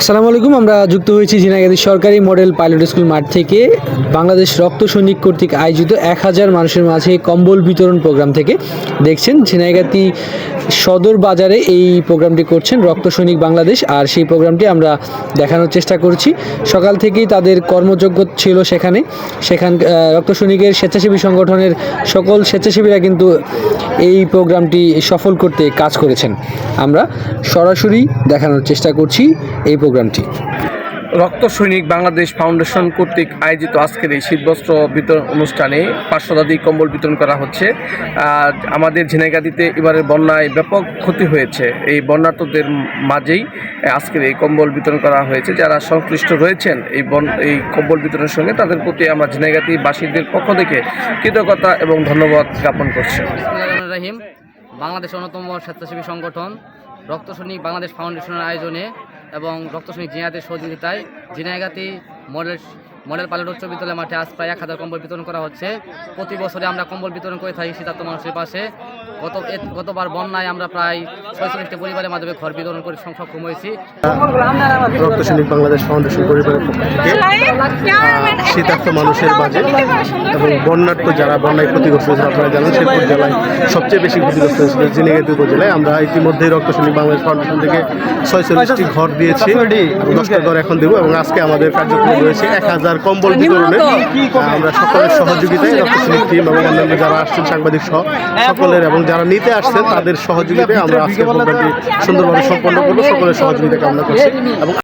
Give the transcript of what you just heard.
আসসালামু আলাইকুম, আমরা যুক্ত হয়েছি ঝিনাইগাতি সরকারি মডেল পাইলট স্কুল মাঠ থেকে। বাংলাদেশ রক্ত সৈনিক কর্তৃক আয়োজিত এক হাজার মানুষের মাঝে কম্বল বিতরণ প্রোগ্রাম থেকে দেখছেন ঝিনাইগাতি সদর বাজারে এই প্রোগ্রামটি করছেন রক্ত সৈনিক বাংলাদেশ, আর সেই প্রোগ্রামটি আমরা দেখানোর চেষ্টা করছি। সকাল থেকেই তাদের কর্মযোগ্য ছিল সেখানে। সেখান রক্ত সৈনিকের স্বেচ্ছাসেবী সংগঠনের সকল স্বেচ্ছাসেবীরা কিন্তু এই প্রোগ্রামটি সফল করতে কাজ করেছেন। আমরা সরাসরি দেখানোর চেষ্টা করছি এই প্রোগ্রামটি। রক্ত সৈনিক বাংলাদেশ ফাউন্ডেশন কর্তৃক আয়োজিত আজকের এই শীতবস্ত্র বিতরণ অনুষ্ঠানে পাঁচ শতাধিক কম্বল বিতরণ করা হচ্ছে। আমাদের ঝিনাইগাতিতে এবারের বন্যায় ব্যাপক ক্ষতি হয়েছে। এই বন্যার্থদের মাঝেই আজকের এই কম্বল বিতরণ করা হয়েছে। যারা সংশ্লিষ্ট রয়েছেন এই বন, এই কম্বল বিতরণের সঙ্গে তাদের প্রতি আমরা ঝিনাইগাতি বাসীদের পক্ষ থেকে কৃতজ্ঞতা এবং ধন্যবাদ জ্ঞাপন করছি। বাংলাদেশ অন্যতম স্বেচ্ছাসেবী সংগঠন রক্ত সৈনিক বাংলাদেশ ফাউন্ডেশনের আয়োজনে এবং রক্ত সৈনিক জিনায়াতের সহযোগিতায় জিনাইগাতি মডেল মডেল পাইলট উচ্চ বিদ্যালয় মাঠে আজ প্রায় এক হাজার কম্বল বিতরণ করা হচ্ছে। প্রতি বছরে আমরা কম্বল বিতরণ করে থাকি শীতার্থ মানুষের পাশে। গত গতবার বন্যায় আমরা প্রায় পরিবারের মাধ্যমে ঘর বিতরণ করে সক্ষম হয়েছি রক্ত বাংলাদেশ ফাউন্ডেশন পরিবারের পক্ষ থেকে শীতার্থ মানুষের মাঝে এবং বন্যার্থ যারা বন্যায় ক্ষতিগ্রস্ত হয়েছে আপনারা জানেন জেলায় সবচেয়ে বেশি ক্ষতিগ্রস্ত হয়েছিল উপজেলায়। আমরা ইতিমধ্যে রক্ত বাংলাদেশ ফাউন্ডেশন থেকে ছয়চল্লিশটি ঘর দিয়েছি। দশটা ঘর এখন দেবো এবং আজকে আমাদের কার্যক্রম রয়েছে এক হাজার কম্বল বিতরণে আমরা সকলের সহযোগিতায় রক্ত টিম এবং অন্যান্য যারা আসছেন, সাংবাদিক সহ সকলের এবং যারা নিতে আসছেন, তাদের সহযোগিতায় আমরা আজকে প্রোগ্রামটি সুন্দরভাবে সম্পন্ন করব সকলের সহযোগিতা কামনা করছি। এবং